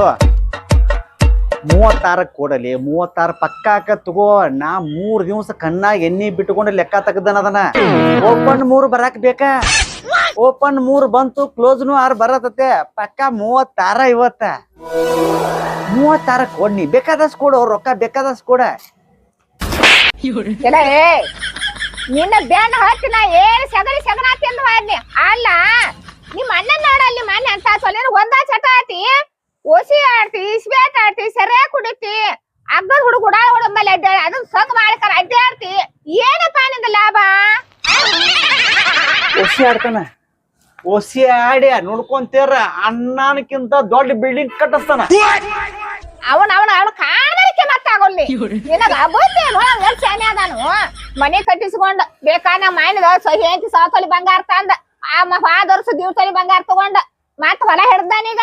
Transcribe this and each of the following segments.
ಚಲೋ ಮೂವತ್ತಾರ ಕೊಡಲಿ, ಮೂವತ್ತಾರು ಪಕ್ಕಾಕ ತಗೋ. ನಾ ಮೂರು ದಿವಸ ಕಣ್ಣಾಗ ಎಣ್ಣಿ ಬಿಟ್ಕೊಂಡು ಲೆಕ್ಕ ತೆಗ್ದನ ಅದನ್ನ. ಓಪನ್ ಮೂರು ಬರಾಕ್ ಬೇಕಾ? ಓಪನ್ ಮೂರು ಬಂತು ಕ್ಲೋಸ್ನು ಆರ್ ಬರತತೆ. ಪಕ್ಕ ಮೂವತ್ತಾರ ಇವತ್ತ. ಮೂವತ್ತಾರ ಕೊಡ್ನಿ ಬೇಕಾದಷ್ಟು ಕೊಡು, ಅವ್ರ ರೊಕ್ಕ ಬೇಕಾದಷ್ಟು ಕೊಡ. ಏ, ನಿನ್ನ ಬೆನ್ನ ಹತ್ತಿ ನಾ ಏನ್ ಸಗಣಿ ಸಗಣ ಅಲ್ಲ, ನಿಮ್ಮ ಅಣ್ಣ ನೋಡಲ್ಲಿ ಮನೆ ಅಂತ ಸೊಲೇನ ಒಂದ ಚಟ ಆತಿ? ಓಸಿ ಆಡ್ತಿ ಇಸ್ಬೇತ್ ಆಡ್ತಿ ಸೆರೆ ಕುಡಿತಿ ಅಗ್ಗದ ಹುಡುಗ ಹುಡ ಹುಡುಗ ಮೇಲೆ ಅಡ್ಡಾಡಿ ಅದನ್ನ ಸೊಗ್ ಮಾಡ್ಕರ ಅಡ್ಡಾಡ್ತಿ ಏನಪ್ಪ ನಿಂದ ಲಾಭ? ಓಸಿ ಆಡ್ತಾನ? ಓಸಿ ಆಡಿ ನೋಡ್ಕೊಂತೀರ ಅಣ್ಣನಕ್ಕಿಂತ ದೊಡ್ಡ ಬಿಲ್ಡಿಂಗ್ ಕಟ್ಟಿಸ್ತಾನ. ಅವನ ಅವನ ಅವನ ಕಾಣಲಿಕ್ಕೆ ಮತ್ತಾಗೊಲ್ಲಿ ನಿನಗ ಬುದ್ಧಿ ಎಲ್ ಶಾನೆ ಅದಾನು? ಮನೆ ಕಟ್ಟಿಸ್ಕೊಂಡ ಬೇಕಾದ ಮಾಡಿದ ಸಹಿ ಅಂತ ಬಂಗಾರ ತಂದ. ಆ ಮಹಾ ತೊಲಿ ಬಂಗಾರ ತಗೊಂಡ. ಮತ್ತೆ ಹೊಲ ಹಿಡ್ದಾನೀಗ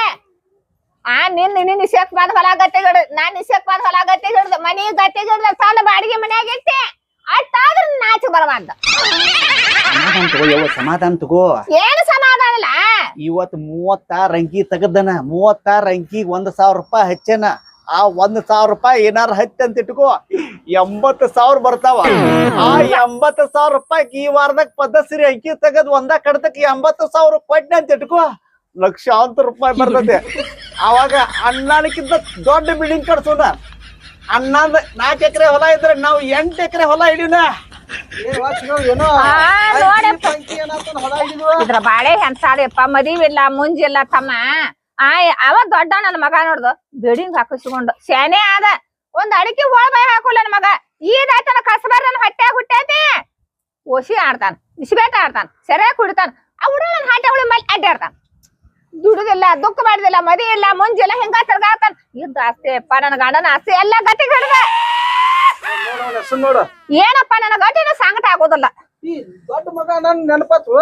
ಆ ನಿನ್ ನಿನ್ ನಿಸೇಕ್ ಬಂದ್ ಹೊಲ ಗತ್ತೆ ಹಿಡ್ದ ನಾನ್ ನಿಶಕ್ ಬಂದ್ ಹೊಲ ಹಿಡ್ದ ಮನಿ ಹಿಡ್ದ ಸಾಲ ಬಾಡಿಗೆ ಮನ್ಯಾಗ ಇಟ್ಟೆ ನಾಚು ನಾಚ ಬರಬಾರ್ದ. ಸಮಾಧಾನ ತಗೋ ಯವ್ವ ಸಮಾಧಾನ ತಗೋ. ಏನು ಸಮಾಧಾನ ಇಲ್ಲ? ಇವತ್ ಮೂವತ್ತಾರ ಅಂಕಿ ತೆಗದನ ಮೂವತ್ತಾರ ಅಂಕಿಗ್ ಒಂದ್ ಸಾವಿರ ರೂಪಾಯಿ ಹಚ್ಚನ ಆ ಒಂದ್ ಸಾವಿರ ರೂಪಾಯಿ ಏನಾರ ಹತ್ತ ಅಂತ ಇಟ್ಕೋ ಎಂಬತ್ ಸಾವಿರ ಬರ್ತಾವ. ಆ ಎಂಬತ್ ಸಾವಿರ ರೂಪಾಯಿ ಈ ವಾರದಾಗ ಪದ್ಧತಿ ಅಂಕಿ ತೆಗದ್ ಒಂದ ಕಡತಕ್ಕೆ ಎಂಬತ್ತು ಸಾವಿರ ಅಂತ ಇಟ್ಕೋ. ಲಕ್ಷಾಂತರ ರೂಪಾಯಿ ಬರ್ತದೆ. ಅವಾಗ ಅಣ್ಣನಕ್ಕಿಂತ ದೊಡ್ಡ ಬಿಲ್ಡಿಂಗ್ ಕಟ್ಸೋಣ. ಅಣ್ಣಂದ ನಾಲ್ಕು ಎಕರೆ ಹೊಲ ಇದ್ರೆ ನಾವು ಎಂಟು ಎಕರೆ ಹೊಲ ಹಿಡಿದ್ವ ಇದ್ರ ಬಾಳೆ ಹೆಂತಾದಪ್ಪ ಮದಿವಿಲ್ಲ ಮುಂಜಿಲ್ಲ ತಮ್ಮ. ಆ ಅವ ದೊಡ್ಡ ನನ್ನ ಮಗ ನೋಡ್ದು. ಬಿಲ್ಡಿಂಗ್ ಹಾಕಿಸ್ಕೊಂಡು ಶಾನೆ ಆದ. ಒಂದ್ ಅಡಿಕೆ ಹೋಳ ಬಾಯಿ ಹಾಕೋಲ್ಲ ನನ್ನ ಮಗ. ಈದಾಯ್ತನ ಕಸಬಾರ ನನ್ ಹೊಟ್ಟೆ ಹುಟ್ಟೈತಿ. ಓಸಿ ಆಡ್ತಾನ ಇಸ್ಬೇಟ ಆಡ್ತಾನ ಸೆರೆ ಕುಡಿತಾನ. ಆ ಹುಡುಗ ನನ್ನ ಹಾಟೆ ಹುಳಿ ಮೇಲೆ ಅಡ್ಡಾಡ್ತಾನ. ದುಡುದಿಲ್ಲ ದುಃಖ ಮಾಡಿದಿಲ್ಲ ಮದಿ ಇಲ್ಲ ಮುಂಜಿಲ್ಲ ಹಿಂಗ ತಿರ್ಗಾತಾನ ಇದ್ದ ಆಸ್ತಿ ಅಪ್ಪ ನನ್ನ ಗಂಡನ ಆಸ್ತಿ ಎಲ್ಲ ಗಟ್ಟಿ ಹಿಡ್ದ ನೋಡು ಏನಪ್ಪ ನನ್ನ ಗಟ್ಟಿನ ಸಂಗತ ಆಗೋದಿಲ್ಲ? ಈ ದೊಡ್ಡ ಮಗ ನನ್ ನೆನಪಾತು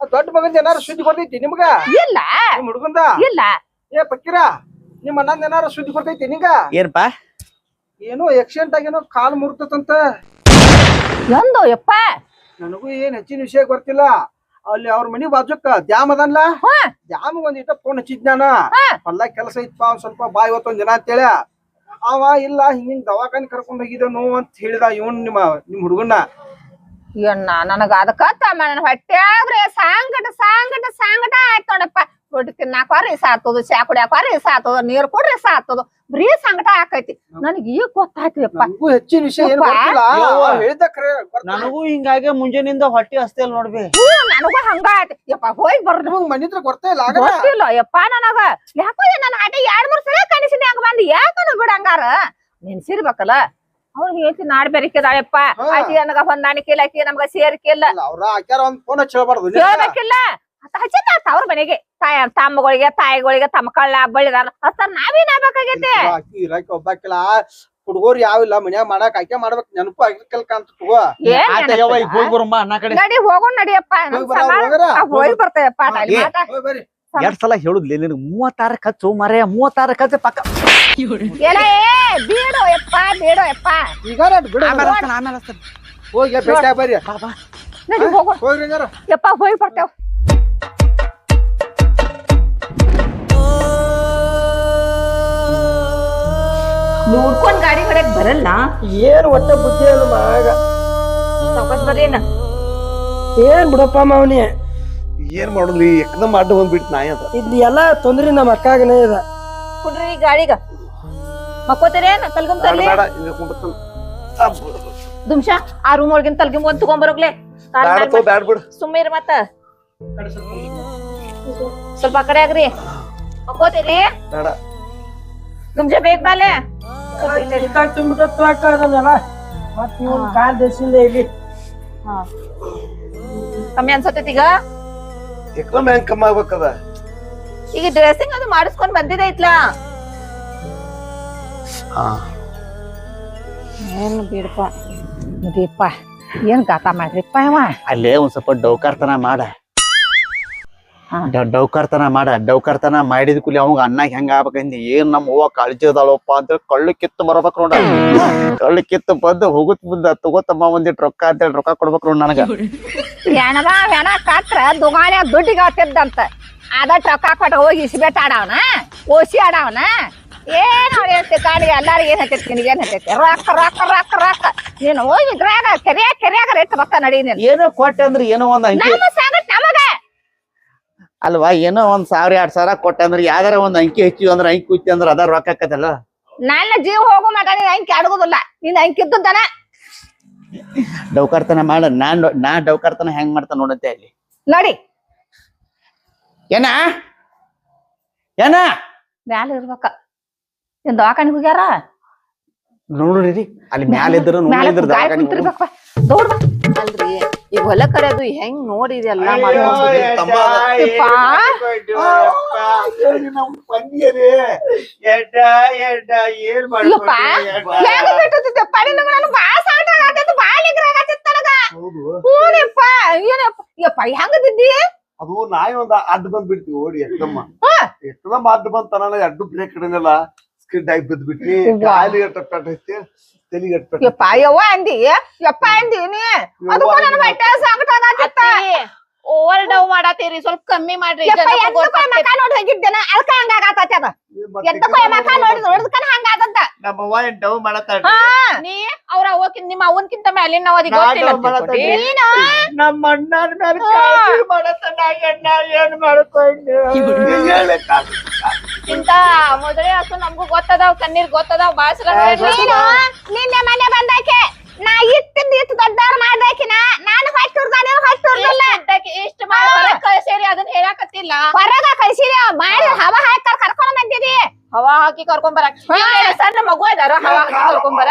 ಆ ದೊಡ್ಡ ಮಗಂದ ಏನಾರ ಸುದ್ದಿ ಬರ್ತೈತಿ ನಿಮ್ಗ? ಇಲ್ಲ. ನಿಮ್ ಹುಡುಗಂದ? ಇಲ್ಲ. ಏ ಪಕ್ಕಿರ ನಿಮ್ಮ ಅಣ್ಣಂದ ಏನಾರ ಸುದ್ದಿ ಬರ್ತೈತಿ ನಿಂಗ? ಏನಪ್ಪ? ಏನೋ ಆಕ್ಸಿಡೆಂಟ್ ಆಗೇನೋ ಕಾಲ್ ಮುರ್ತತಂತ ಎಂದು ಯಪ್ಪ? ನನಗೂ ಏನ್ ಹೆಚ್ಚಿನ ವಿಷಯ ಗೊತ್ತಿಲ್ಲ. ಅಲ್ಲಿ ಅವ್ರ ಮನಿ ಬಾಜುಕ್ಕ ದ್ಯಾಮ್ ಅದನ್ಲ. ದ್ಯಾಮ್ ಒಂದಿಟ್ಟ ಫೋನ್ ಹಚ್ಚಿದ್ನಾನ. ಹೊಲ್ದಾಗ ಕೆಲಸ ಇತ್ತು ಒಂದ್ ಸ್ವಲ್ಪ ಬಾ ಇವತ್ತೊಂದ್ ದಿನ ಅಂತೇಳಿ ಅವ ಇಲ್ಲ ಹಿಂಗಿಂಗ್ ದವಾಖಾನೆ ಕರ್ಕೊಂಡ್ ಹೋಗಿದನು ಅಂತ ಹೇಳಿದ ಇವನ್ ನಿಮ್ಮ ನಿಮ್ ಹುಡುಗನ್ನ. ಇವನ್ನ ನನಗ ಅದಕ್ಕ ತಮ್ಮ ನನ್ನ ಹೊಟ್ಯಾಗ್ರಿ ಸಾಂಗಟ ಸಾಂಗಟ ಸಾಂಗಟ ಆಯ್ತು ನೋಡಪ್ಪ. ರೊಟ್ಟಿ ತಿನ್ನಾಕ ರೀಸ ಆತದ ಚಾ ಕುಡಿಯಾಕ ರೀಸ ಆತದ ನೀರ್ ಕುಡ್ರಿ ಆಗ್ತದ ಬರೀ ಸಂಕಟ ಆಕೈತಿ. ನನಗ ಈಗ ಗೊತ್ತಾಯ್ತಿಯಪ್ಪ ನನಗೂ ಹೆಚ್ಚಿನ ವಿಷಯ ಏನ್. ಗೊತ್ತಿಲ್ಲ. ಯವ್ವ. ನನಗೂ ಹಿಂಗಾಗಿ ಮುಂಜಾನಿಂದ ಹೊಟ್ಟಿ ಹಸ್ತಿ ಅಲ್ ನೋಡ್ಬಿ. ನನಗೂ ಹಂಗ ಆಯ್ತು. ಯಪ್ಪ ಹೋಗಿ ಬರ್ರಿ. ನಿಮಗ್ ಮನಿತ್ರ ಗೊತ್ತೇ ಇಲ್ಲ ಆಗಲ್ಲ. ಗೊತ್ತಿಲ್ಲ ಯಪ್ಪ ನನಗ. ಯಾಕೋ ನನ್ನ ಆಟ ಎರಡ್ ಮೂರ್ ಸಲ ಕನಸಿನ ಹಂಗ ಬಂದ್. ಯಾಕನು ಬಿಡಂಗಾರ ನೆನ್ಸಿರ್ಬೇಕಲ್ಲ? ಅವ್ರಿಗೆ ಹೇಳ್ತಿ ನಾಡ್ ಬೆರಿಕಿದಾಳಪ್ಪ ಹಾ. ಆಕಿ ನನಗ ಹೊಂದಾಣಿಕೆ ಇಲ್ಲ ಆಕಿ ನಮ್ಗ ಸೇರಿಕೆ ಇಲ್ಲ. ಅವ್ರ ಹಾಕ್ಯಾರ ಒಂದ್ ಫೋನ್ ಹಚ್ಚಿ ಹೇಳ್ಬಾರ್ದು ಕೇಳ್ಬೇಕಿಲ್ಲ. ಅತ್ತ ಹಚ್ಚಿದ ತವ್ರ ಮನೆಗೆ. ತಾಯ ತಮ್ಮಗಳಿಗೆ ತಾಯಿಗಳಿಗೆ ತಮ್ಮ ಕಳ್ಳ ಬಳಿದಾರ ಹಸ್ತಾರ ನಾವೇನ್ ಆಗ್ಬೇಕಾಗೈತೆ ಅಕ್ಕಿ ಇರಾಕಿ ಒಬ್ಬಾಕಿಲ್ಲ. ಹುಡುಗರು ಯಾವಿಲ್ಲ ಮನ್ಯಾಗ ಮಾಡಾಕ ಆಕೆ ಮಾಡ್ಬೇಕ ನೆನಪು ಆಗಿರ್ಕಲ್ ಕಾಂತ ತಗೋ. ಕಡೆ. ನಡಿ ಹೋಗೋಣ ನಡಿಯಪ್ಪ ಹೋಗ್ ಬರ್ತೇವಪ್ಪ ಎರಡ್ ಸಲ ಹೇಳುದ್ಲಿ ನಿನ್ ಮೂವತ್ತಾರ ಖರ್ಚು ಮರೆ ಮೂವತ್ತಾರ ಖರ್ಚು ಪಕ್ಕ. ಬೀಡು ಯಪ್ಪ ಬೀಡು ಯಪ್ಪ. ಈಗ ಬಿಡು. ಆಮೇಲೆ ಹೋಗಿ ಭೇಟಿ ಆಗ್ ಬರ್ರಿ. ಬಾ, ಬಾ. ನಡಿ ಹೋಗೋಣ ಹೋಗ್ರಿ. ಯಪ್ಪ ಹೋಗಿ ಬರ್ತೇವ. ನೋಡ್ಕೊಂಡ್ ಗಾಡಿ ಹೊಡಕ್ ಬರಲ್ಲ? ಏನ್ ಒಟ್ಟ ಬುದ್ಧಿ ಅಲ್ಲ ಮಾಗ ವಾಪಸ್ ಬರ್ರೇನ ಏನ್ ಬಿಡಪ್ಪ ಮಾವನಿ? ಏನ್ ಮಾಡುದ್ರಿ? ಎಕ್ದಮ್ ಅಡ್ಡ ಬಂದ್ಬಿಟ್ಟು ನಾಯಿ ಅದ. ಎಲ್ಲಾ ಎಲ್ಲ ತೊಂದ್ರೆ ನಮ್ಮ ಅಕ್ಕಾಗನೇ ಇದೆ. ಕುಡ್ರಿ ಗಾಡಿಗ. ಮಕ್ಕೋತಾರೇನ ತಲ್ಗುಮ್ ತರ್ಲಿ ಬೇಡ ಹಿಂಗ ಕುಂಡ್ರತಾನ. ದುಮ್ಶ ಆ ರೂಮ್ ಒಳಗಿನ ತಲ್ಗಿಂಬ ಒಂದ್ ತಗೊಂಬರೋಗ್ಲೆ ತೋ ಬಿಡು. ಸುಮ್ಮಿರ್ ಮತ್ತ. ಸ್ವಲ್ಪ ಆ ಕಡೆ ಆಗ್ರಿ. ಮಕ್ಕೋತೀರಿ? ಬೇಡ. ದುಮ್ಶ ಬೇಗ ಬಾಲೆ. ಕಮ್ಮಿ ಅನ್ಸತೈತಿ ಈಗ? ಎಕ್ದಮ್ ಹೆಂಗ್ ಕಮ್ಮಿ ಆಗ್ಬೇಕದ? ಈಗ ಡ್ರೆಸ್ಸಿಂಗ್ ಅದು ಮಾಡಿಸ್ಕೊಂಡ್ ಬಂದಿದೈತ್ಲಾ ಏನ್ ಬಿಡಪ್ಪ ಮುದಿಯಪ್ಪ ಏನ್ ಗಾತ ಮಾಡ್ರಿಪ್ಪ ಅವ ಅಲ್ಲೇ ಒಂದ್ ಸ್ವಲ್ಪ ಡೌಕಾರ್ತನ ಮಾಡ. ಡೌಕಾರ್ತನ ಮಾಡ ಡೌಕರ್ತನ ಮಾಡಿದ ಕೂಲಿ ಅವಂಗ ಅನ್ನ ಹೆಂಗ ಆಗ್ಬೇಕಂದ್? ಏನ್ ನಮ್ಮ ಹೂವ ಕಾಳಜಿ ಅದಾಳಪ್ಪ ಅಂತ ಕಳ್ಳು ಕಿತ್ತು ಬರಬೇಕು ನೋಡ ಕಳ್ಳು ಕಿತ್ತು ಬಂದು ಹೋಗುತ್ ಮುಂದ ತಗೋತಮ್ಮ ಒಂದಿಟ್ ರೊಕ್ಕ ಅಂತೇಳಿ ರೊಕ್ಕ ಕೊಡ್ಬೇಕು ನೋಡ್ ನನಗ. ಹೆಣದ ಹೆಣ ಕಾತ್ರ ದುಗಾನೆ ದುಡ್ಡಿಗೆ ಆಗ್ತಿದ್ದಂತ ಅದ ಟೊಕ್ಕ ಕೊಟ್ಟ ಹೋಗಿ ಇಸ್ಬೇಟಾಡವನ ಓಸಿ ಆಡವನ. ಏನ್ ಅವ್ರ ಹೇಳ್ತಿ ಗಾಡಿ ಎಲ್ಲಾರಿಗೆ ಏನ್ ಹತ್ತೈತಿ ನಿನಗೆ ಏನ್ ಹತ್ತೈತಿ ರೊಕ್ಕ ರೊಕ್ಕ ರೊಕ್ಕ ರೊಕ್ಕ. ನೀನು ಹೋಗಿ ಗ್ರಾಗ ಕೆರೆಯಾಗ ಕೆರಿಯಾಗ ರೇಟ್ ರೊಕ್ಕ ನಡಿ ನೀನು ಏನೋ ಕೊಟ್ಟೆ ಅಂದ್ರೆ ಏನೋ ಒಂದ್ ಅಂಕಿ. ಅಲ್ವಾ? ಏನೋ ಒಂದ್ ಸಾವಿರ ಎರಡ್ ಸಾವಿರ ಕೊಟ್ಟೆ ಅಂದ್ರೆ ಯಾವ್ದಾರ ಒಂದ್ ಅಂಕಿ ಹೆಚ್ಚಿವಿ ಅಂದ್ರೆ ಅಂಕಿ ಕುಚ್ಚಿ ಅಂದ್ರೆ ಅದ ರೊಕ್ಕ ಆಕತ್ತಲ್ಲ? ನನ್ನ ಜೀವ ಹೋಗೋ ಮಗ ನೀನ್ ಅಂಕಿ ಅಡಗುದಿಲ್ಲ. ನೀನ್ ಅಂಕಿ ಇದ್ದದನ ಡೌಕರ್ತನ ಮಾಡ. ನಾನ್ ನಾ ಡೌಕರ್ತನ ಹೆಂಗ್ ಮಾಡ್ತಾನ ನೋಡಂತೆ ಅಲ್ಲಿ. ನೋಡಿ. ಏನ? ಏನ? ಮ್ಯಾಲ ಇರ್ಬೇಕ. ನಿನ್ ದವಾಖಾನಿಗೆ ಹೋಗ್ಯಾರ? ನೋಡ್ರಿ ಅಲ್ಲಿ ಮ್ಯಾಲ ಇದ್ರು ಮ್ಯಾಲ ನೋಡಿದ್ರ ದೌಡ್ ಅಲ್ರಿ. ಈಗ ಹೊಲ ಕರೆದು ಹೆಂಗ್ ನೋಡಿ ಎಲ್ಲ ನನಗ ಅದು ನಾಯಿ ಒಂದ್ ಅಡ್ಡ ಬಂದ್ ಬಿಡ್ತೀವಿ ಓಡಿ ಎಷ್ಟಮ್ಮ ಹಾ. ಎಷ್ಟಮ್ಮ ಅಡ್ಡ ಬಂದ್ ತನ ಅಡ್ಡು ಬ್ರೇಕ್ ಹಿಡಿದಿಲ್ಲ ಸ್ಕಿಡ್ ಆಗಿ ಬಿದ್ದು ಬಿಟ್ಟಿ ಅವ್ವ. ಕಾಲಿಗೆ ಟಟ್ ಐತಿ ತಲೆಗೆ ಟಟ್ ಯಪ್ಪ ಯವ್ವ ಅಂದಿ ಯಪ್ಪ ಅಂದಿ ನೀ ಅದಕ್ಕೂ ನನ್ನ ಬಟ್ಟೆ ಸಾಕಟ ಆಗತ್ತಿತ್ತ ಓವರ್ ಡವ್ ಮಾಡತ್ತೀರಿ ಸ್ವಲ್ಪ ಕಮ್ಮಿ ಮಾಡ್ರಿ. ಮಕ ನೋಡಿ ಹೋಗಿದ್ದೇನ? ಅದಕ್ಕ ಹಂಗ ಆಗತ್ತ ಅದ. ಎದ್ದಕ್ಕೂ ಮಕ ನೋಡಿ ನೋಡಿದ್ಕನ ಹಂಗ ಆಗತ್ತ ಏನ್ ಮಾಡತ್ತಾಳ ನೀ ಅವ್ರ ಅವ್ವಕ್ಕಿಂತ ನಿಮ್ಮ ಅವ್ವನ್ಕಿಂತ ಮ್ಯಾಲಿನ ಅವರಿಗೆ ನಾ ಗೊತ್ತಿಲ್ಲ. ನೀನು? ನಮ್ಮ ಅಣ್ಣನ ಮೇಲೆ ಕಾಳಜಿ ಮಾಡತ್ತಾನ ಅಣ್ಣ ಏನ್ ಮಾಡ್ಕೊಂಡು? ಇಂತ ಮೊದಲೇ ಹಸು ನಮಗೂ ಗೊತ್ತದಾವ್ ಕಣ್ಣೀರ್ ಗೊತ್ತದಾವ್ ಬಾಳ ನೀನು ನಿನ್ನೆ ಮನೆ ಬಂದಾಕೆ ನಾ ಇತ್ತಿಂದ ಇತ್ತು ದೊಡ್ಡವ್ರ ಮಾಡ್ಬೇಕಿನ? ನಾನು ಹೊಟ್ಟೆ ಹುಡ್ದ ನೀನು ಹೊಟ್ಟೆ ಹುಡ್ದಲ್ಲ ಇಷ್ಟ ಮಾಡಿ ಹೊರಗ್ ಕಳ್ಸೇರಿ ಅದನ್ನ ಹೇಳಾಕತ್ತಿಲ್ಲ. ಹೊರಗ ಕಳ್ಸಿರಿ ಮಾಡಿ ಹವ ಹಾಕಿ ಕರ್ಕೊಂಡ್ ಬಂದಿದಿ. ಹವಾ ಹಾಕಿ ಕರ್ಕೊಂಡ್ ಬರಕ್. ಸಣ್ಣ ಮಗು ಇದಾರ ಹವಾ ಹಾಕಿ ಕರ್ಕೊಂಡ್ ಬರ?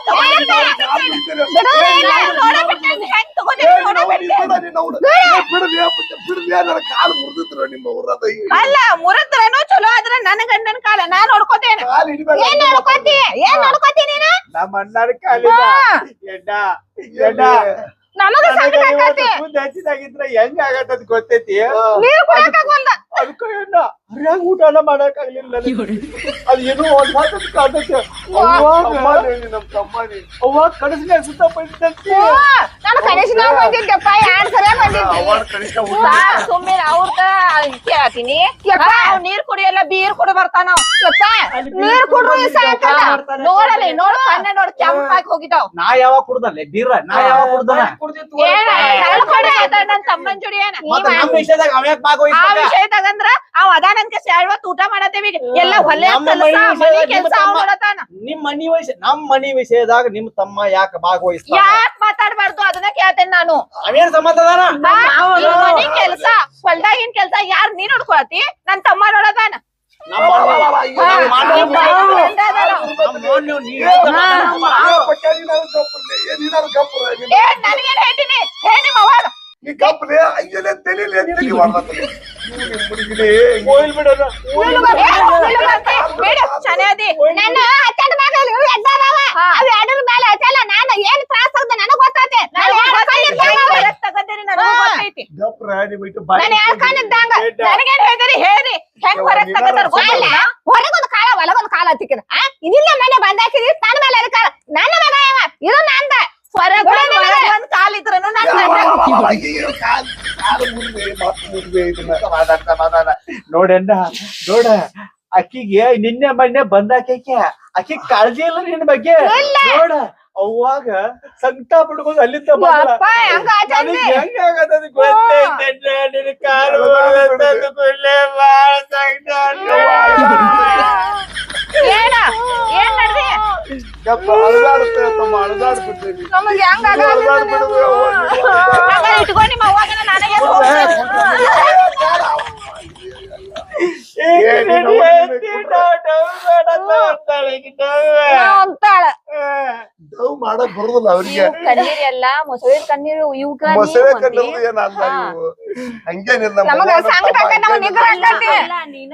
ಅಲ್ಲ ಮುರದ್ರೇನು ಚಲೋ ಆದ್ರೆ ನನ್ನ ಗಂಡನ ಕಾಲ ನಾ ನೋಡ್ಕೋತೇನೆ ಏನ್ ನೋಡ್ಕೊತಿ ಏನ್ ನೋಡ್ಕೊತಿ ನೀನು ನಮ್ಮ ಅಣ್ಣನ ಕಾಲ ಎಡ್ಡ ಎಡ್ಡ ನಮಗ ಸಂಕಟ ಆಕತಿ ಮುಂದೆ ಹಚ್ಚಿದಾಗಿದ್ರ ಹೆಂಗ ಆಗತ್ತ ಗೊತ್ತೈತಿ ನೀರು ಕುಡಿಯಕ್ ಆಗವಲ್ದ. ಅದಕ್ಕ ಏನ ಹರ್ಯಾಗ ಊಟನ ಮಾಡಕ್ ಆಗ್ಲಿಲ್ಲ ಅದ್ ಏನೋ ಒಂದ್ ನಮ್ ಅವ್ವ ಸುತ್ತ ನಾನು ಬಂದಿದ್ದೆಪ್ಪ ಸಲ ಬಂದಿದ್ದೆ. ಸುಮ್ಮನೆ ಕೇಳತೀನಿ ನೀರ್ ಕುಡಿಯಲ್ಲ ಬೀರ್ ಕುಡಿ ಬರ್ತಾನ ನೀರ್ ಕುಡ್ರು ನೋಡಲಿ ನೋಡು ಕಣ್ಣ ನೋಡ್ ಕೆಂಪಾಗಿ ಹೋಗಿದಾವ್ ನಾ ಯಾವಾಗ ಕುಡ್ದಲ್ಲ? ಬೀರ ನಾ ಯಾವಾಗ ಕುಡ್ದನ? ಏನ ಕಳ್ಳ ಕೊಡೆ ಅದ ನನ್ ತಮ್ಮನ್ ಜೋಡಿ ಏನ? ವಿಷಯದಾಗ ಅವ್ಯಾಕ್ ಆ ಅಂದ್ರ ಅವ್ ಅದಾನಂತ ಸೇಳ್ವತ್ ಊಟ ಮಾಡತ್ತೇವಿ ಎಲ್ಲ ಹೊಲೆ ಕೆಲಸ ಕೆಲ್ಸ ಮಾಡತಾನ ನಿಮ್ ಮನಿ ವಿಷಯ ನಮ್ ಮನಿ ವಿಷಯದಾಗ ನಿಮ್ ತಮ್ಮ ಯಾಕ ಭಾಗವಹಿಸ್ತಾನ? ಯಾಕ್ ಮಾತಾಡಬಾರ್ದು? ಅದನ್ನ ಕೇಳ್ತೇನೆ ನಾನು. ಅವೇನ್ ಅದಾನ ಈ ಮನಿ ಕೆಲ್ಸ ಹೊಲ್ದಾಗಿನ್ ಕೆಲ್ಸ ಯಾರ್ ನೀ ನೋಡ್ಕೊಳತಿ? ನನ್ ತಮ್ಮ ನೋಡದಾನ. ಏನ್ ನನಗೇನ್ ಹೇಳ್ತೀನಿ? ಹೇಳಿ ನಿಮ್ಮ ಅವ್ವಾಗ ಈ ಕಪ್ಪಲೆ ಅಯ್ಯಲೆ ತಲೆಲೆ ತಲೆ ಮಾಡ್ಲತ್ತಲೆ ಹೋಗ್ಲಿ ಬಿಡೋಣ ಬೇಡ ಚನೆ ಅದಿ ನನ್ನ ನೋಡಣ್ಣ ನೋಡ ಅಕ್ಕಿಗೆ ನಿನ್ನೆ ಮೊನ್ನೆ ಬಂದಾಕೈಕೆ. ಅಕ್ಕಿ ಕಾಳಜಿ ಇಲ್ಲ ನಿನ್ ಬಗ್ಗೆ. ನೋಡ ಅವಾಗ ಸಂಕಟ ಪಡ್ಕೊಂಡು ಅಲ್ಲಿಂದ ಇಟ್ಕೊಂಡ್ ನಿಮ್ಮ ಅವಾಗ ನನಗೆ ಅಂತಾಳ ಡವ್ ಮಾಡಕ್ ಬರುದಿಲ್ಲ ಅವ್ರಿಗೆ. ಇವ್ ಕಣ್ಣೀರ್ ಎಲ್ಲ ಮೊಸಳೆ ಕಣ್ಣೀರು ಇವ್ಗ ನೀವ್ ಮೊಸಳೆ ಒಂದಿ. ಕಣ್ಣಲ್ಲಿ ಏನಲ್ಲ ಇವು. ಹಂಗೇನಿಲ್ಲ ನಮಗ ಭಗವಾನ್ ಸಂಕಟ ಪಾಪ ಆಕೈತ್, ನಿಗ್ರಹ ಹಂಗೇನಿಲ್ಲ. ಆಕೈತಿ. ಅಲ್ಲ, ನೀನ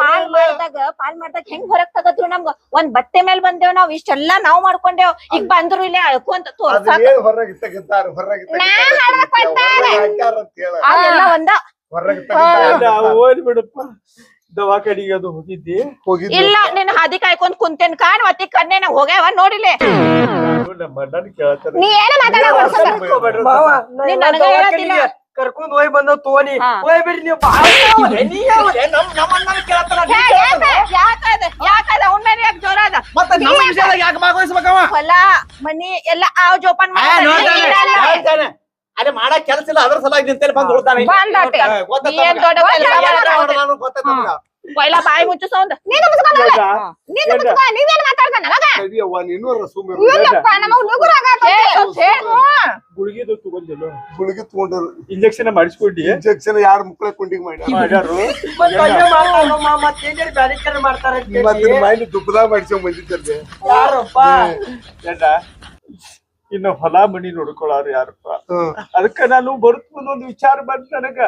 ಪಾಲ್ ಮಾಡ್ದಾಗ ಪಾಲ್ ಮಾಡ್ದಾಗ ಹೆಂಗ್ ಹೊರಗ್ ತಗದ್ರು ನಮ್ಗ? ಒಂದ್ ಬಟ್ಟೆ ಮೇಲ್ ಬಂದೇವ್ ನಾವ್ ಇಷ್ಟೆಲ್ಲಾ ನಾವ್ ಮಾಡ್ಕೊಂಡೇವ್. ಈಗ ಬಂದ್ರು ಇಲ್ಲೇ ಅಳ್ಕೊಂತ ಅದು ತೋರ್ಸಾಕ. ಏನ್ ಹೊರಗೆ ತೆಗಿತಾರ ಹೊರಗೆ ಒಂದ ಬಿಡಪ್ಪ. ದವಾಖಾನಿಗೆ ಅದು ಹೋಗಿದ್ದಿ? ಹೋಗಿದ್ದು ಇಲ್ಲ ನಿನ್ ಹಾದಿ ಕಾಯ್ಕೊಂಡ್ ಕುಂತೇನ್ ಕಾಣ್ ಮತ್ತೆ ಕಣ್ಣೇನ ಹೋಗ್ಯಾವ ನೋಡಿಲೆ. ನೀ ಏನ ಮಾತಾಡ ಕರ್ಕೊಂಡ್ ಹೋಗಿ ಬಂದ ತೋನಿ. ಹೋಯ್ ಬಿಡಿ ನೀವು ಹೊಲ ಮನಿ ಎಲ್ಲ ಆವ್ ಜೋಪಾನ್. ಅದೇ ಮಾಡಕ್ ಕೆಲಸ ಇಲ್ಲ ಅದ್ರ ಸಲಾಗಿ ನಿಂತೇಳಿ ಬಂದ್ ಉಳ್ತಾನೆ ಏನ್ ದೊಡ್ಡ ಕೆಲ್ಸ. ಪೈಲ ಬಾಯಿ ನೀನು ನೀನು ಮುಚ್ಕೊ ನೀವೇನ್ ಮಾತಾಡ್ದ ನಮಗ ಸರಿಯವ್ವ ನೀನು ರಸು ಇಲ್ಲಪ್ಪ ನಮಗ್ ನುಗುರ ಗುಳಿಗೆದು ತಗೊಂಡಿಲ್ಲ. ಗುಳಿಗೆ ತಗೊಂಡ್ರು ಇಂಜೆಕ್ಷನ್ ಮಾಡಿಸ್ಕೊಂಡಿ. ಇಂಜೆಕ್ಷನ್ ಯಾರು ಮುಕ್ಕಳ ಕುಂಡಿಗೆ ಮಾಡ್ತಾರ ಮೈಂಡ್ ದುಬ್ಬದ ಮಾಡಿಸ್ಕೊಂಡ್ ಯಾರಪ್ಪ? ಇನ್ನು ಹೊಲ ಮಣಿ ನೋಡ್ಕೊಳ್ಳಾರು ಯಾರಪ್ಪ? ಅದಕ್ಕ ನಾನು ಬರ್ತೀನಿ ಒಂದು ವಿಚಾರ ಬಂತ ನನಗ.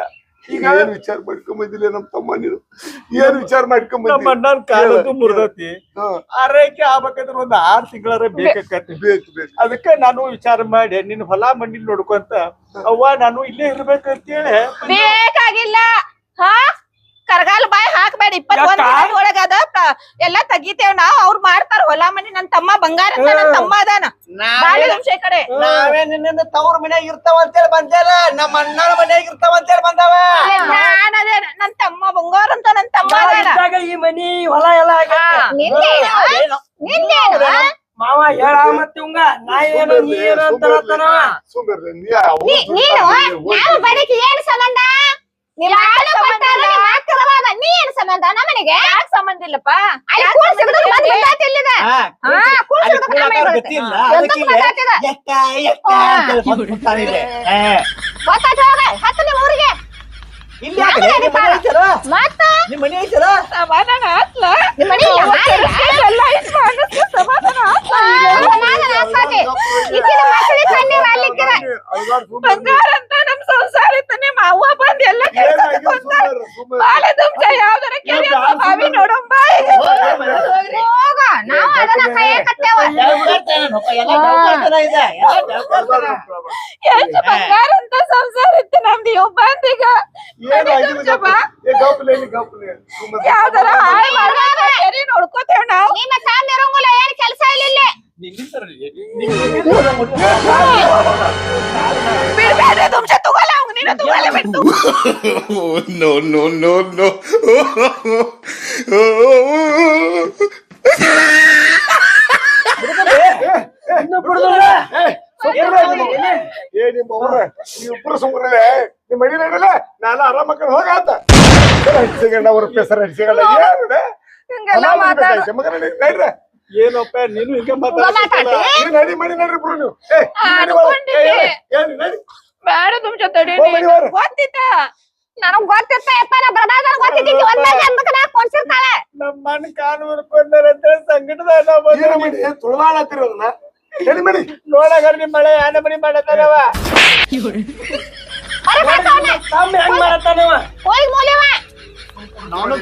ಈಗ ಏನ್ ವಿಚಾರ ಮಾಡ್ಕೊಂಬಂದಿಲ್ಲ ನಮ್ ತಮ್ಮ ನೀನು? ಏನ್ ವಿಚಾರ ಮಾಡ್ಕೊಂಡ್ ನಮ್ಮ ಬಂದಿ ಅಣ್ಣನ ಕಾಲದ್ದು ಮುರಿದತಿ. ಆರೈಕೆ ಆಗ್ಬೇಕಂದ್ರ ಒಂದ್ ಆರ್ ತಿಂಗಳರ ಬೇಕಾಕತಿ ಬೇಕು ಬೇಕು. ಅದಕ್ಕ ನಾನು ವಿಚಾರ ಮಾಡಿ ನಿನ್ ಹೊಲ ಮನಿ ನೋಡ್ಕೊಂತ ಅವ್ವ ನಾನು ಇಲ್ಲೇ ಇರ್ಬೇಕಂತೇಳಿ. ಬೇಕಾಗಿಲ್ಲ. ಹಾ? ಕರ್ಗಾಲ್ ಬಾಯ್ ಹಾಕಬೇಡಿ. ಇಪ್ಪತ್ ಒಂದ್ ಯಾಕ? ದಿನದ ಒಳಗ ಅದ. ಪ್ರ- ಎಲ್ಲಾ ತೆಗಿತೇವ್ ನಾವ್. ಅವ್ರ ಮಾಡ್ತಾರ ಹೊಲ ಮನಿ ನನ್ ತಮ್ಮ ಬಂಗಾರ ಅಂತ ನನ್ ತಮ್ಮ ಅದಾನ. ಕಡೆ ನಾವೇ ನಿನ್ನಿಂದ ತವ್ರ ಮನ್ಯಾಗ ಇರ್ತಾವ ಅಂತೇಳಿ ಬಂದೇಲ್ಲ ನಮ್ಮ ಅಣ್ಣನ ಮನ್ಯಾಗ ಇರ್ತಾವ ಅಂತೇಳಿ ಬಂದಾವ. ನಾನ್ ಅದೇ ನನ್ ತಮ್ಮ ಬಂಗಾರ ಅಂತ ನನ್ ತಮ್ಮ ಅದಾನ. ಈ ಮನಿ ಹೊಲ ಎಲ್ಲ ನಿಂದೇನು ಮಾವ ಹೇಳ ಮತ್ತೆ ಇವಂಗ. ನಾ ಏನು ನೀ ಏನು ಅಂತ ಹೇಳ್ತಾನವ. ನೀನು? ನಾವು ಬಡಕಿ ಏನ್ ಸಂಬಂಧ ನಿಮ್ಮ ಅಕ್ಕನ ಬಾದ. ನೀ ಏನ್ ಸಂಬಂಧ ನಮ್ಮನೆಗೆ ಯಾಕ್ ಸಂಬಂಧ ಇಲ್ಲಪ್ಪ ಅಲ್ಲಿ ಕೂಳ್ ಸಿಗದ್ರು ಬಂದ್ ಬಂದಾತ್ ಇಲ್ಲಿದ. ಹಾ, ಹಾ, ಕೂಳ್ ಅಲ್ಲಿ ಸಿಗದ್ರು ಕೂಳಾಕ ನಮ್ಮನೆಗೆ ಗತಿ ಇಲ್ಲ, ಬರುತ್ತೆ. ಅದಕ್ಕೆ ಎಂತಕ್ ಇಲ್ಲೇ ಮಾತಾಡ್ತಿದ? ಎಕ್ಕ, ಎಕ್ಕ ಅಂತೇಳಿ ಬಂದ್ ಕೂತಾನೆ ಇಲ್ಲಿ. ಹಾ. ಗೊತ್ತಾಯ್ತು ಹೋಗ, ಹತ್ತು ನಿಮ್ಮ ಊರಿಗೆ ಇಲ್ಲಿ ಯಾಕೆ? ನಿಮ್ ಮನೆ ಐತಲ್ಲ? ಮತ್ತ ನಿಮ್ ಮನೆ ಐತಲ್ಲ? ಸಮಾಧಾನ ಆತ್ಲ ನಿಮ್ಮ ಮನೆ ಇಲ್ಲ ಮಾರಿಲ್ಲ? ಎಲ್ಲ ಇದ್ ಮಾಡಿದ್ರೆ ಸಮಾಧಾನ ಆತ್ಲ ಆ, ಸಮಾಧಾನ ಆಗ್ತದೆ. ಈಕಿನ ಮಕ್ಕಳಿಗೆ ಕಣ್ಣೀರ್ ಆಗ್ಲಿಕ್ಕಿದ. ಬಂಗಾರ ಅಂತ ನಮ್ ಸಂಸಾರ ಇತ್ತು ನಿಮ್ಮ ಅವ್ವ ಬಂದ್ ಎಲ್ಲ ಕೆಲ್ಸ ಏನಾಗಿದೆ ಬಾಳ ಯಾವ್ದಾರ ಕೆರೆ ನೋಡ ಬಾವಿ ಅದನ್ನ ಕೈಯಾಕತ್ತೇವ. ಎಷ್ಟು ಬಂಗಾರ ಅಂತ ಸಂಸಾರ ಇತ್ತು ನಮ್ದು. ಇವ್ ಬಂದೀಗ ನೀ ಯಾವ್ದಾರ ಹಾಳು ಮಾಡ್ದಾಗ ಕೆರೆ ನೋಡ್ಕೋತೇವ್ ನಾವು. ನಿಮ್ಮ ತಾಂಡ್ ಇರಂಗಿಲ್ಲ, ಏನ್ ಕೆಲಸ ಇಲ್ಲ ಇಲ್ಲಿ. ಬಿಡ್ಬೇಡ್ರಿ ದುಮ್ಸ ತಗೋಲ್ಲ ಅವ್ನ್ ನೀನು ತಗೋಲ್ಲ ಬಿಟ್ಟು no no no no, no. ಇನ್ನು ಬಿಡುದಿಲ್ಲ. ನೀವಿಬ್ರು ಸುಮ್ಮನೆ ನಿಮ್ ಮಡಿ ನಾನು ಆರಾಮ ಹೋಗಾತ. ಹಡಿಸಿಗಣ್ಣ ಅವ್ರ ಪೆಸರ್ ಹಡಿಸಿಗಣ್ಣ ಏನು ಹಿಂಗೆಲ್ಲ ಮಾತಾಡ. ಮಗನ ನಡ್ರ. ಏನಪ್ಪ ನೀನು ಹಿಂಗೆ ಹೋಗ ಮಾತಾಡ್ತಿಲ್ಲ ಮಾತಾಡ್ತಿ? ನೀ ನಡಿ ಮನಿ ನಡ್ರಿ ಇಬ್ರು ನೀವು. ಏ ಆ, ನಡಿ ಒಳಗೆ. ಏ, ಅನ್ಕೊಂಡಿದ್ದೆ. ಏ, ಏ, ನಡಿ ಬೇಡ ತಡಿ. ಗೊತ್ತಿತ್ತ ನನಗ್ ಗೊತ್ತಿತ್ತ ಯಪ್ಪ ನಾ ಬರ್ಬಾರ್ದು ಗೊತ್ತಿದ್ದಿಕ್ಕೆ ಒಂದೇ ಜನ್ಮಕ್ಕೆ ನಾ ಕೊಂಡ್ಸಿರ್ತಾಳೆ. ನಮ್ಮ ಮನ್ ಕಾಲು ಮುರ್ಕೊಂಡಾರ ಅಂತ ಏನ. ಮಾಡಿ? ನಡಿ ಮಡಿ ನೋಡಾಗ ನಿಮ್ ಮಳೆ ಯಾನ ಮನಿ ಮಾಡತಾರವ ನಾನು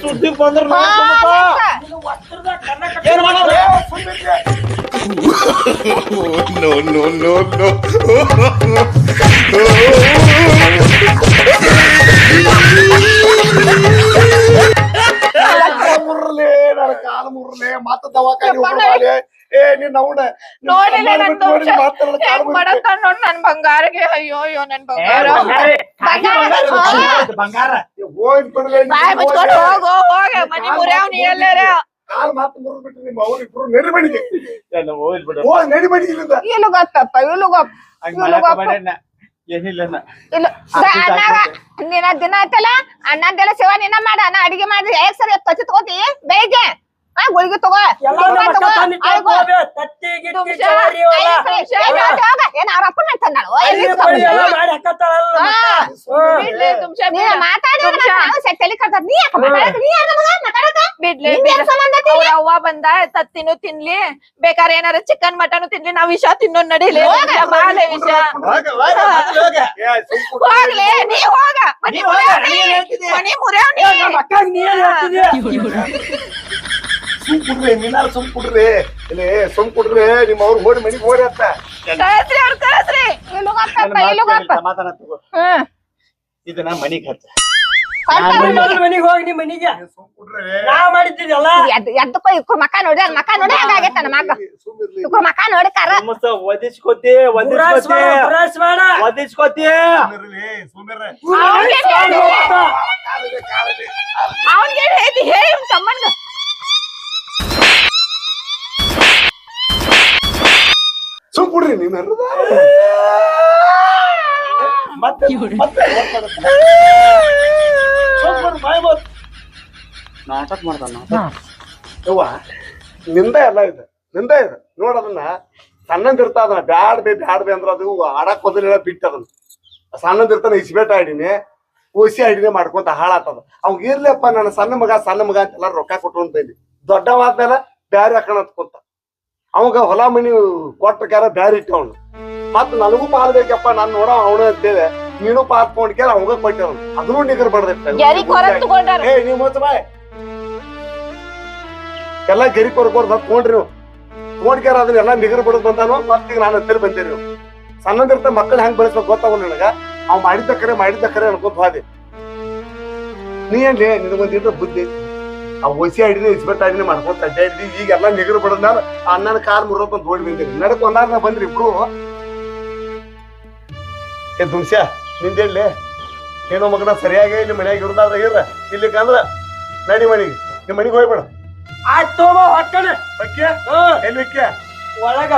ಮತ್ತ ದವಾಖಾನೆ ಏ ನೀನ್ ಅವನ ನೋಡಿಲ್ಲ ನನ್ ದುಮ್ಸ ನೋಡಿ ನನ್ ಬಂಗಾರಗೆ? ಅಯ್ಯೋ ಅಯ್ಯೋ ನನ್ ಬಂಗಾರ. ಬಂಗಾರ ಬಾಯ್ ಮುಚ್ಕೊಂಡು ಹೋಗು ಹೋಗ ಮನಿ ಮುರ್ಯಾವ್ ನೀ ಎಲ್ಲಾರ. ಅಣ್ಣ. ಅಣ್ಣ. ನಿನ್ನ ದಿನ ಆಯ್ತಲ್ಲ ಅಣ್ಣಂದೆಲ್ಲ ಸೇವಾ ನಿನ್ನ ಮಾಡ ನಾ ಅಡಿಗೆ ಮಾಡಿ ಹೇಗ್ ಸರಿ ಪಚ್ಚಿ ತಗೋತಿ. ಬೆಳಿಗ್ಗೆ ಆ ಗುಳಿಗೆ ತಗೋ ಎಲ್ಲ ಗುಳ್ಗಿ ನಮ್ಮ ತಗೋ. ಅಕ್ಕ ತಂದಿ ಆಯ್ಗೋ. ತಗೋಬೇ. ತತ್ತಿ ಗಿತ್ತಿ ದುಮ್ಶ. ಚವಾರಿ ಅವೆಲ್ಲ. ಏನ್ ಹೇಳ್ತಿ ಹೋಗ? ಏನ್ ಅವ್ರ ಅಪ್ಪನ ತಂದಾಳು? ಏ, ಅಲ್ಲಿ ಇಸ್ಕೊ ಬಳಿ ಎಲ್ಲ ಬಂದ್ಲು. ಮಾಡಿ ಹಾಕತ್ತಾಳಲ್ಲ ಹಾ. ಮತ್ತೆ. ಬಿಡ್ಲಿ ತುಮ್ಶ ನೀನ್ ಮಾತಾಡಿದ್ರೆ ನಾವು ಸೆಟ್ ತಲಿ ಕಟ್ತದ. ನೀ ಯಾಕೆ ಮಾತಾಡಕ್? ನೀ ಯಾಕೆ ಮಗ ಮಾತಾಡಕ? ಬಿಡ್ಲಿ ನಿಂದ್ ಏನ್ ಸಂಬಂಧ ಐತಿ? ಅವ್ರ ಅವ್ವ ಬಂದ ತತ್ತಿನೂ ತಿನ್ಲಿ ಬೇಕಾದ್ರೆ ಏನಾರ ಚಿಕನ್ ಮಟನ್ ತಿನ್ಲಿ ನಾವ್ ವಿಷ ತಿನ್ನೋದ್ ನಡಿಲಿ ಬಾಲೆ ವಿಷ ಏ, ಸುಮ್ ಕುಡ್ರಿ. ಹೋಗ್ಲಿ ನೀ ಹೋಗ ಮನಿ ನೀ ಹೋಗ, ಮುರ್ಯಾವ್ ನೀ ಸುಮ್ ಕುಡ್ರಿ ನೀನಾರ ಸುಮ್ ಕುಡ್ರಿ ಇಲ್ಲಿ ಸುಮ್ ಕುಡ್ರಿ ನಿಮ್ಮ ಅವ್ರ ಓಡಿ ಮನಿಗ್ ಹೋರಿ ಅಂತ ಕಳ್ಸ್ರಿ ಅವ್ರ್ ಕಳ್ಸ್ರಿ ಇಲ್ಲಿ ಹೋಗಪ್ಪ, ನನ್ನ ಮಾತ್ ಇಲ್ಲಿ ಹೋಗಪ್ಪ. ಕೇಳಿ ಸಮಾಧಾನ ತಗೋ ಹಚ್ಚ ನೀ ಮನಿಗ್ ನಿಮ್ಮ ಕುಡ್ರಿ ನಾ ಮಾಡಿದ್ದೀನಿ ಅಲ್ಲ ಎದ್ದಕ್ಕೋ ಇಕ್ಕು ಮಕ ನೋಡಿ ಅದ್ ಮಕ ನೋಡಿ ಹಂಗಾಗೈತ ನನ್ನ ಮಗ ಇಕ್ಕು ಮಕ ನೋಡಿ ಕರ ಒದಿಸ್ಕೋತಿ ಒದಿಸ್ಕೋತಿ ಒದಿಸ್ಕೋತಿ. ಅವ್ನ್ಗೆ. ಹೇಳಿ ಹೇಳಿ ತಮ್ಮನ್ಗ ಸುಮ್ ಕುಡ್ರಿ ನೀನ್. ನಾಟಕ ಮಾಡ್ತಾನ. ಯವ್ವ ನಿಂದ ಎಲ್ಲ ಇದೆ ನಿಂದ ಇದೆ. ನೋಡ ಅದನ್ನ. ಸಣ್ಣಂದಿರ್ತ ಅದನ್ನ. ಬ್ಯಾಡ್ ಬೇ ಬ್ಯಾಡ್ ಬೇ ಅಂದ್ರ ಅದು ಆಡಕ್ ಬದಲಿಲ್ಲ ಬಿಟ್ಟ ಅದನ್ನ. ಸಣ್ಣಂದಿರ್ತಾನ ಇಸ್ಬೇಟ ಆಡಿನಿ. ಓಸಿ ಆಡಿನಿ ಮಾಡ್ಕೊಂತ ಹಾಳಾತದ. ಅವ್ ಇರ್ಲಿಯಪ್ಪ ನನ್ನ ಸಣ್ಣ ಮಗ ಸಣ್ಣ ಮಗ ಅಂತ ಎಲ್ಲ ರೊಕ್ಕ ಕೊಟ್ಟು ಅಂತ ಇಲ್ಲಿ ದೊಡ್ಡವಾದ್ಮೇಲೆ ಬ್ಯಾರೆ ಹಾಕೋಣ ಅಂತ ಅವಾಗ ಹೊಲ ಮನಿ ಕೊಟ್ಟ ಬ್ಯಾರಿ ಬ್ಯಾರೆ ಇಟ್ಟ ಅವನು. ಮತ್ ನನಗೂ ಪಾಲ್ ಬೇಕಪ್ಪ ನಾನ್ ನೋಡ ಅವನು ಅಂತೇಳಿ ನೀನು ಪಾಲ್ ಕೊಂಡ್ಕೇಳ ಅವಾಗ ಕೊಟ್ಟವನು ಅದ್ರೂ ಅದನ್ನು ನಿಗರ್ ಗೆರಿ ಗರಿ ತಗೊಂಡಾರ? ಏ ನೀವ್ ಮೊತ್ತ ಬಾಯ್. ಎಲ್ಲ ಗೆರಿ ಕೊರ್ಕೋರ್ ತಗೊಂಡ್ರಿ ನೀವು. ತಗೊಂಡ್ಕ್ಯಾರ ಅದನ್ನ ಎಲ್ಲ ನಿಗರ್ ಬಡದ್ ಬಂದಾನು ಮತ್ತೀಗ ನಾನು ಅಂತೇಳಿ ಬಂದೇರಿ ನೀವು. ಸಣ್ಣದಿರ್ತ ಮಕ್ಕಳು ಹೆಂಗ್ ಬೆಳೆಸ್ಬೇಕು ಗೊತ್ತಾಗ ನನಗ? ಅವ್ ಮಾಡಿದ್ದ ಕರೆ ಮಾಡಿದ್ದ ಕರೆ ಅನ್ಕೊಂತ ಹೋದೆ. ನೀ ಏನ್ಲಿ ನಿನಗೊಂದಿದ್ರ ಬುದ್ಧಿ. ಆ ಒಸಿ ಅಡಿನ ಇಸ್ಬೆಟ್ ಅಡಿನ ಮಾಡ್ಕೊಂತ ಅಡ್ಡಾಡಿದಿ ಈಗ ಎಲ್ಲ ನಿಗರ್ ಬಿಡದ್ ನಾನು ಅಣ್ಣನ ಕಾರ್ ಮುರೋತ್ ಅಂತ ಓಡಿ ಬಂದಿರಿ ನಡಕ್ ಒಂದಾರ ಬಂದ್ರಿ ಇಬ್ರು. ಏ ದುಂಸ್ಯ ನಿಂದೇಳಿ ಏನೋ ಮಗನ ಸರಿಯಾಗಿ ಇಲ್ಲಿ ಮನ್ಯಾಗ ಇರೋದಾದ್ರೆ ಇರ. ಇಲ್ಲಿಕಂದ್ರ ನಡಿ ಮನೆಗೆ ನಿಮ್ಮ ಮನೆಗೆ ಹೋಗ್ಬೇಡ. ಆಯ್ತು ಬಕ್ಕೆ? ಹ್ಮ್ ಎಲ್ಲಿಕ್ಕೆ ಒಳಗ.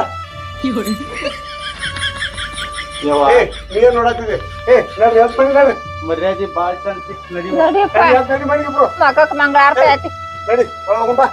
ಏ ನೀನ್ ನೋಡಕ್ಕಿದೆ ಏ ನಾನು ಹೆಲ್ಪ್ ಮಾಡಿ ನಡ್ರಿ? ಮರ್ಯಾದೆ ಬಾಳ ಚಂದ ಸಿಕ್ತ್ ನಡಿ. ನೋಡಿಯಪ್ಪ. ನಡಿ ಎತ್ ನಡಿ ಮನಿಗೆ ಇಬ್ರು? ಮಗಕ್ ಮಂಗಳಾರತಿ ಐತಿ. ನಡಿ ಒಳಗ್ ಹೋಗೋಣ ಬಾ.